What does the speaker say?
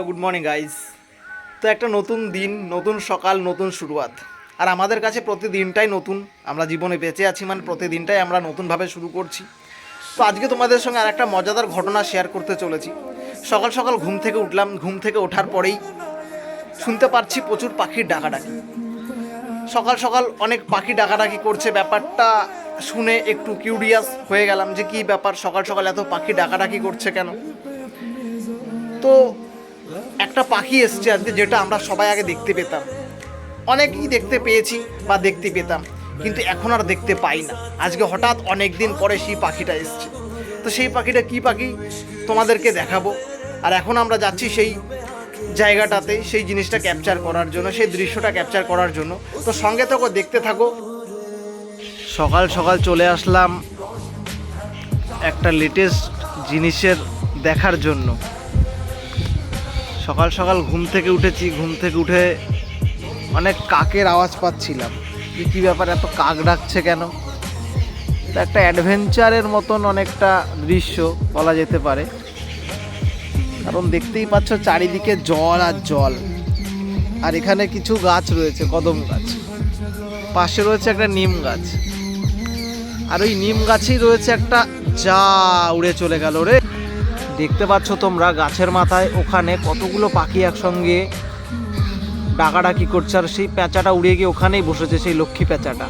Good morning guys তো একটা নতুন দিন, নতুন সকাল, নতুন শুরুয়াত। আর আমাদের কাছে প্রতিদিনটাই নতুন। আমরা জীবনে বেঁচে আছি মানে প্রতিদিনটাই আমরা নতুনভাবে শুরু করছি। তো আজকে তোমাদের সঙ্গে আর একটা মজাদার ঘটনা শেয়ার করতে চলেছি। সকাল সকাল ঘুম থেকে উঠলাম। ঘুম থেকে ওঠার পরেই শুনতে পারছি প্রচুর পাখির ডাকাডাকি। সকাল সকাল অনেক পাখি ডাকাডাকি করছে। ব্যাপারটা শুনে একটু কিউরিয়াস হয়ে গেলাম যে কী ব্যাপার? সকাল সকাল এত পাখি ডাকাডাকি করছে কেন? তো একটা পাখি এসছে আজকে যেটা আমরা সবাই আগে দেখতে পেতাম। অনেকেই দেখতে পেয়েছি বা দেখতে পেতাম, কিন্তু এখন আর দেখতে পাই না। আজকে হঠাৎ অনেক দিন পরে সেই পাখিটা এসছে। তো সেই পাখিটা কি পাখি? তোমাদেরকে দেখাবো। আর এখন আমরা যাচ্ছি সেই জায়গাটাতে, সেই জিনিসটা ক্যাপচার করার জন্য, সেই দৃশ্যটা ক্যাপচার করার জন্য। তো সঙ্গে থাকো, দেখতে থাকো। সকাল সকাল চলে আসলাম একটা লেটেস্ট জিনিসের দেখার জন্য। সকাল সকাল ঘুম থেকে উঠেছি, ঘুম থেকে উঠে অনেক কাকের আওয়াজ পাচ্ছিলাম। যে কী ব্যাপার, এত কাক ডাকছে কেন? একটা অ্যাডভেঞ্চারের মতন অনেকটা দৃশ্য বলা যেতে পারে। কারণ দেখতেই পাচ্ছ চারিদিকে জল আর জল। আর এখানে কিছু গাছ রয়েছে, কদম গাছ। পাশে রয়েছে একটা নিম গাছ। আর ওই নিম গাছেই রয়েছে একটা, যা উড়ে চলে গেল রে। দেখতে পাচ্ছ তোমরা, গাছের মাথায় ওখানে কতগুলো পাখি একসঙ্গে ডাকাডাকি করছে, আর সেই প্যাঁচাটা উড়ে গিয়ে ওখানেই বসেছে, সেই লক্ষ্মী প্যাঁচাটা।